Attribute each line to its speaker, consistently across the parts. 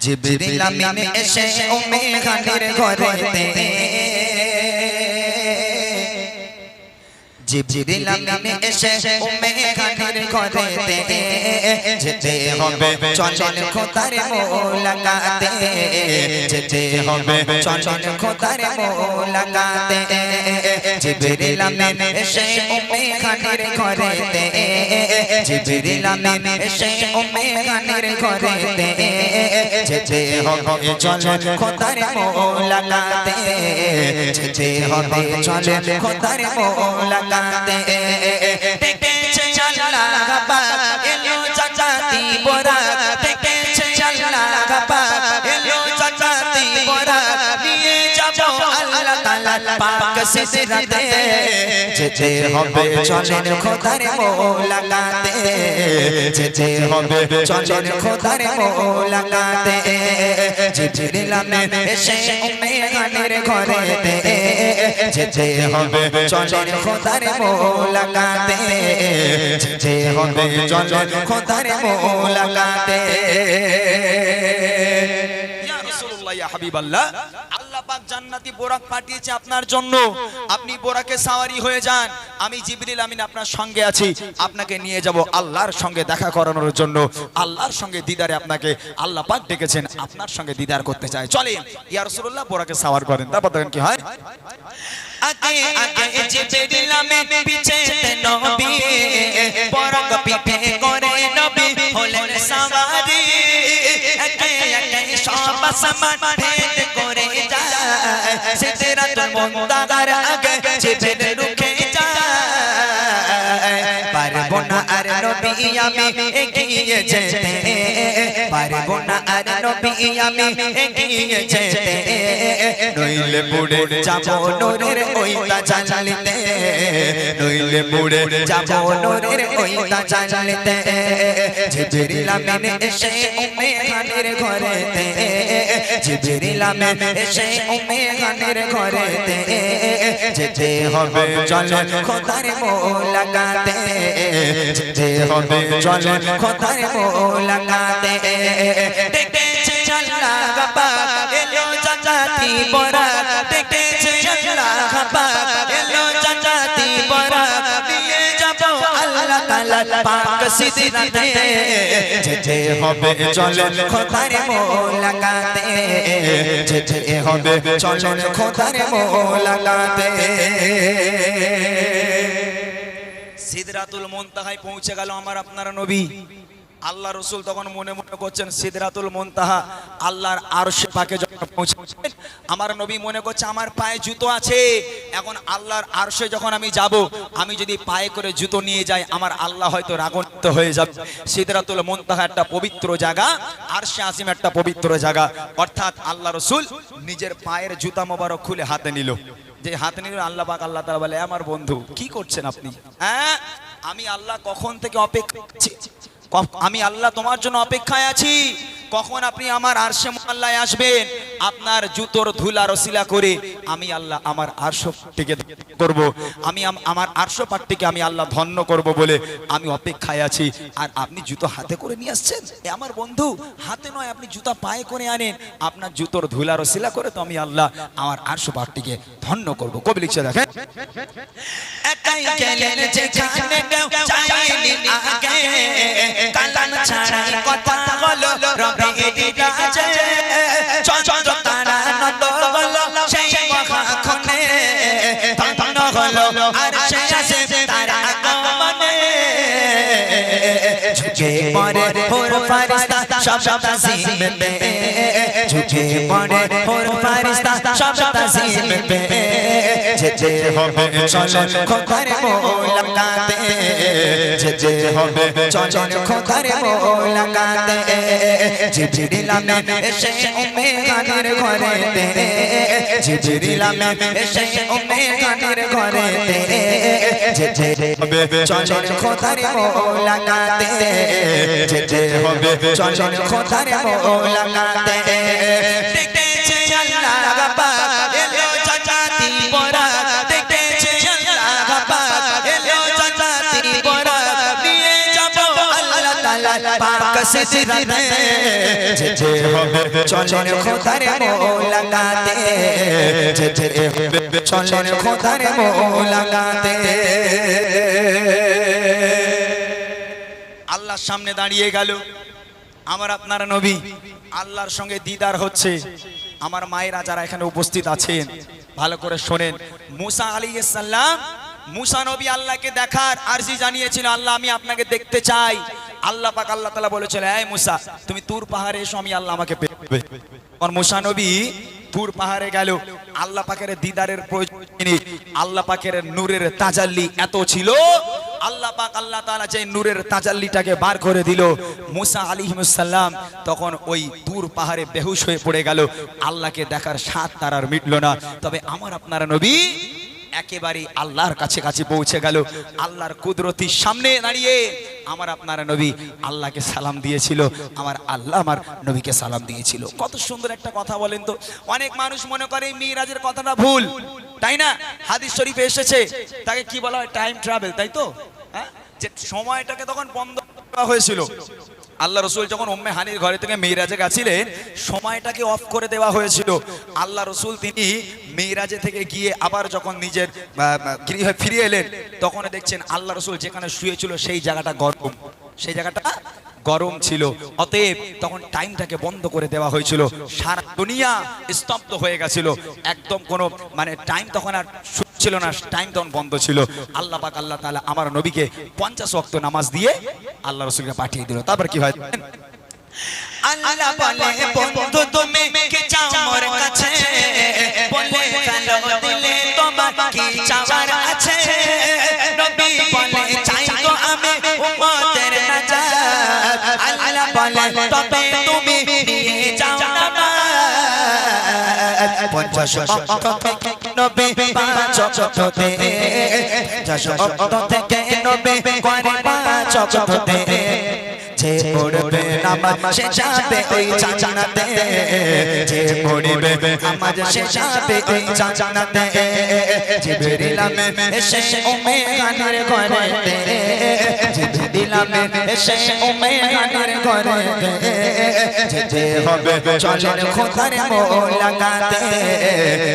Speaker 1: জিবরিল আমিন এসে উম্মে খানের ঘরেতে জিবরিল আমিন এসে উম্মে খানের ঘরেতে যেতে হবে। চল খোদার মোলাকাতে যেতে হবে। চল খোদার মোলাকাতে জিবরিল আমিন এসে উম্মে খানের ঘরেতে জিবরিল আমিন এসে উম্মে খানের ঘরেতে যেতে হবে। চল খোদার মোলাকাতে যেতে হবে। চল খোদার মোলাকাতে ডেকেছে আল্লাহ পাক এলো চাচাতি বরা ডেকেছে আল্লাহ পাক এলো চাচাতি বরা নিয়ে যাব আল্লাহ তাআলা পাক সিদরাতে। যেতে হবে চলেন খোদার মোলাকাতে। যেতে হবে চলেন খোদার মোলাকাতে। জিবরিল আমিন এসে উম্মে গানের ঘরেতে। যেতে হবে চলেন খোদার মোলাকাতে। যেতে হবে চলেন খোদার মোলাকাতে।
Speaker 2: ইয়া রাসূলুল্লাহ ইয়া হাবিবাল্লাহ পাক জান্নাতি বোরাক পাঠিয়েছে আপনার জন্য। আপনি বোরাকে সাওয়ারি হয়ে যান। আমি জিবরিল আমিন আপনার সঙ্গে আছি। আপনাকে নিয়ে যাব আল্লাহর সঙ্গে দেখা করানোর জন্য। আল্লাহর সঙ্গে দিদারে আপনাকে আল্লাহ পাক ডেকেছেন। আপনার সঙ্গে দিদার করতে চায় চলেন, ইয়া রাসূলুল্লাহ, বোরাকে সাওয়ার করেন। তারপর দেখেন কি হয়।
Speaker 1: আগে আগে জিবরিল আমিন পিছে নবী পরক পিঠে করে নবী হলেন সাওয়ারি। যায় সিদরাতুল মুনতাহার আগে জিবরিল রুখে যায় পারব না আর নবী আমি এগিয়ে যেতে পারব না আর নবী আমি এগিয়ে যেতে নইলে পুড়ে যাব নূরের ওইটা জানলিতে নইলে পুড়ে যাব নূরের ওইটা জানলিতে জিবরিল আমিন এসে উম্মে খানের ঘরেতে জিবরিল আমিন এসে উম্মে খানের ঘরেতে যেতে হবে চলে খোদার মোলাকাতে যেতে হবে চলে খোদার মোলাকাতে ডেকেছে আল্লাহ পাক এলো চাচাতি বরা ডেকেছে আল্লাহ পাক এলো চাচাতি বরা দিয়ে যাব আল্লাহ তাআলা পাক সিদরাতে যেতে হবে চলে খোদার মোলাকাতে যেতে
Speaker 2: সিদরাতুল মুনতাহায় পৌঁছে গেল আমার আপনার নবী। আল্লাহ রসুল তখন মনে মনে করছেন, সিদরাতুল মুনতাহা আল্লাহর আরশে পাকে যখন আমার নবী মনে করছে আমার পায়ে জুতো আছে। এখন আল্লাহর আরশে যখন আমি যাব, আমি যদি পায়ে করে জুতো নিয়ে যাই, আমার আল্লাহ হয়তো রাগান্বিত হয়ে যাবে। সিদরাতুল মুনতাহা একটা পবিত্র জায়গা, আরশে আসিম একটা পবিত্র জায়গা। অর্থাৎ আল্লাহ রসুল নিজের পায়ের জুতা মোবারক খুলে হাতে নিল। যে হাতে নিয়ে আল্লাহ পাক, আল্লাহ তাআলা বলে আমার বন্ধু, কি করছেন আপনি? হ্যাঁ আমি আল্লাহ কখন থেকে অপেক্ষা আমি আল্লাহ তোমার জন্য অপেক্ষায় আছি। কখন আপনি আমার আরশে মোল্লায় আসবেন? আপনার জুতোর ধুলা রসিলা করে আমি আল্লাহ আমার আরশ করব। আমি আমার আরশ পাকটিকে আমি আল্লাহ ধন্য করব বলে আমি অপেক্ষায় আছি। আর আপনি জুতো হাতে করে নিয়ে আসছেন? আমার বন্ধু, হাতে নয়, আপনি জুতা পায়ে করে আনেন। আপনার জুতোর ধুলা রসিলা করে তো আমি আল্লাহ আমার আরশ পাকটিকে ধন্য করব। কবি লিখছে দেখেন।
Speaker 1: একাই গেলেন যেখানে চাইনি আগে। কালাম ছাড়াই কথা হলো রবে কাছে চন্দ্র তারা নত হলো সেই মহাক্ষণে ধন্য হলো ঝুঁকে পড়ে হোর ফারিস্তা সব সব তাসিম বে ঝুঁকে পড়ে হোর ফারিস্তা সব সব যেতে হবে চলন খোদার মোলাকাতে। যেতে হবে চলন খোদার মোলাকাতে। জিবরিল আমিন এসে উম্মে গানের ঘরেতে জিবরিল আমিন এসে উম্মে গানের ঘরেতে যেতে হবে চলন খোদার মোলাকাতে। যেতে হবে চলন খোদার মোলাকাতে।
Speaker 2: আল্লাহর সামনে দাঁড়িয়ে গেল। আমার আপনার নবী আল্লাহর সঙ্গে দিদার হচ্ছে। আমার মায়েরা যারা এখানে উপস্থিত আছেন, ভালো করে শোনেন। মুসা আলী সাল্লাম মুসা নবী আল্লাহকে দেখার আরজি জানিয়েছিল, আল্লাহ, আমি আপনাকে দেখতে চাই। আল্লাহ পাক আল্লাহ তালা বলেছিল এই মুসা, তুমি তুর পাহাড়ে এসো, আমি আল্লাহ আমাকে আমার মুসা নবী তুর পাহাড়ে গেল। আল্লাহ পাকের দিদারের প্রয়োজন। আল্লাহ পাকের নূরের তাজাল্লি এত ছিল। আল্লাহ পাক আল্লাহ তাআলা যে নূরের তাজাল্লিটাকে বার করে দিল। মুসা আলিহিমুসাল্লাম তখন ওই দূর পাহাড়ে বেহুশ হয়ে পড়ে গেল। আল্লাহকে দেখার স্বাদ তার আর মিটল না। তবে আমার আপনারা নবী একেবারে আল্লাহর কাছে কাছে পৌঁছে গেল। আল্লাহর কুদরতির সামনে দাঁড়িয়ে আমার আপনার নবী আল্লাহকে সালাম দিয়েছিল। আমার আল্লাহ আমার নবীকে সালাম দিয়েছিল। কত সুন্দর একটা কথা বলেন তো। অনেক মানুষ মনে করে মিরাজের কথাটা ভুল। তাই না? হাদিস শরীফে এসেছে। তাকে কি বলা হয়? টাইম ট্রাভেল তাই তো? হ্যাঁ? যে সময়টাকে তখন বন্ধ করা হয়েছিল। আল্লাহ রসুল যখন উম্মে হানির ঘরে থেকে মেয়েরাজে গেছিলেন, সময়টাকে অফ করে দেওয়া হয়েছিল। আল্লাহ রসুল তিনি মেয়েরাজে থেকে গিয়ে আবার যখন নিজের গৃহে ফিরে এলেন, তখন দেখছেন আল্লাহ রসুল যেখানে শুয়েছিল সেই জায়গাটা গরম। সেই জায়গাটা গরম ছিল। অতএব তখন টাইমটাকে বন্ধ করে দেওয়া হয়েছিল। সারা দুনিয়া স্তব্ধ হয়ে গেছিল। একদম কোনো মানে টাইম তখন আর ছিল না টাইম তখন বন্ধ ছিল। আল্লাহ পাক, আল্লাহ তাআলা আমার নবীকে পঞ্চাশ ওয়াক্ত নামাজ দিয়ে আল্লাহ রসুলকে পাঠিয়ে দিল। তারপর কি হয়?
Speaker 1: আল্লাহ বলে, বন্ধু তুমি কি চাও কাছে? বলে, ফেলো দিলে তোমার কি চাওয়ার আছে? নবী বলে, চাই তো আমি উম্মতের নাজাত। আল্লাহ বলে, তবে তুমি নিয়ে যাও নামাজ। পঞ্চাশ অক্ত পঞ্চাশ অক্ত থেকে নবে করে পাঁচ অক্ততে যে পড়বে নামাজ, সে যাবে ওই জান্নাতে। যে পড়বে নামাজ, সে যাবে ওই জান্নাতে। জিবরিল আমে এসে উম্মে গানের ঘরেতে। আমিন এসে উম্মে গানের ঘরেতে যেতে হবে চলেন খোদার মোলাকাতে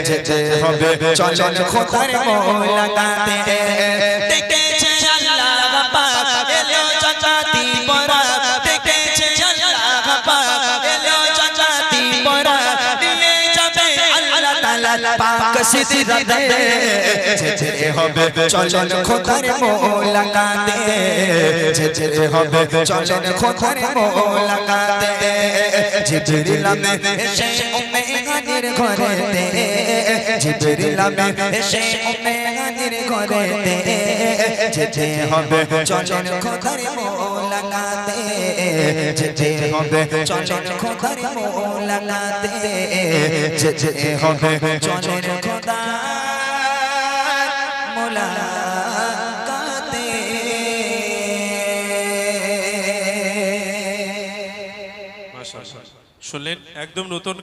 Speaker 1: যেতে হবে চলেন খোদার মোলাকাতে দেখেছে পাক সিদরাতে যেতে হবে, চলেন খোদার মোলাকাতে যেতে হবে, চলেন খোদার মোলাকাতে জিবরিল এসে উম্মে গানের ঘরেতে। জিবরিল এসে উম্মে গানের ঘরেতে। যেতে হবে, চলেন খোদার মোলাকাতে যেতে হবে চলেন খোদার মোলাকাতে। যেতে হবে চলেন খোদার মোলাকাতে।
Speaker 3: শুনলেন একদম নতুন